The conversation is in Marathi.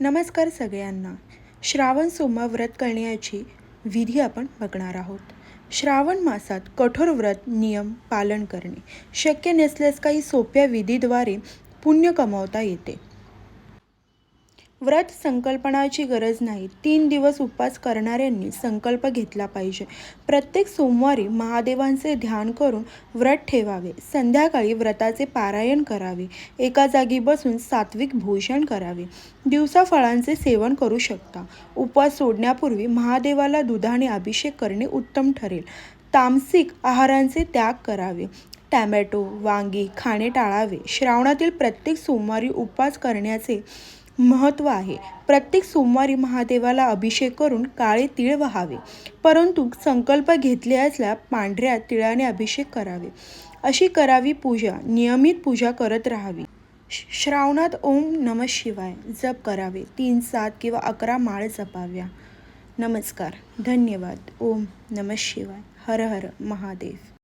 नमस्कार सगळ्यांना. श्रावण सोमवार व्रत करण्याची विधी आपण बघणार आहोत. श्रावण मासात कठोर व्रत नियम पालन करणे शक्य नसल्यास काही सोप्या विधीद्वारे पुण्य कमावता येते. व्रत संकल्पनाची गरज नाही. तीन दिवस उपवास करणाऱ्यांनी संकल्प घेतला पाहिजे. प्रत्येक सोमवारी महादेवांचे ध्यान करून व्रत ठेवावे. संध्याकाळी व्रताचे पारायण करावे. एका जागी बसून सात्विक भोजन करावे. दिवसा फळांचे सेवन करू शकता. उपवास सोडण्यापूर्वी महादेवाला दुधाने अभिषेक करणे उत्तम ठरेल. तामसिक आहारांचे त्याग करावे. टॅमॅटो वांगी खाणे टाळावे. श्रावणातील प्रत्येक सोमवारी उपवास करण्याचे महत्त्व आहे. प्रत्येक सोमवारी महादेवाला अभिषेक करून काळे तीळ व्हावे. परंतु संकल्प घेतले असल्या पांढऱ्या तिळाने अभिषेक करावे. अशी करावी पूजा नियमित पूजा करत राहावी. श- श्रावणात ओम नम शिवाय जप करावे. तीन सात किंवा अकरा माळ जपाव्या. नमस्कार. धन्यवाद. ओम नम शिवाय. हर हर महादेव.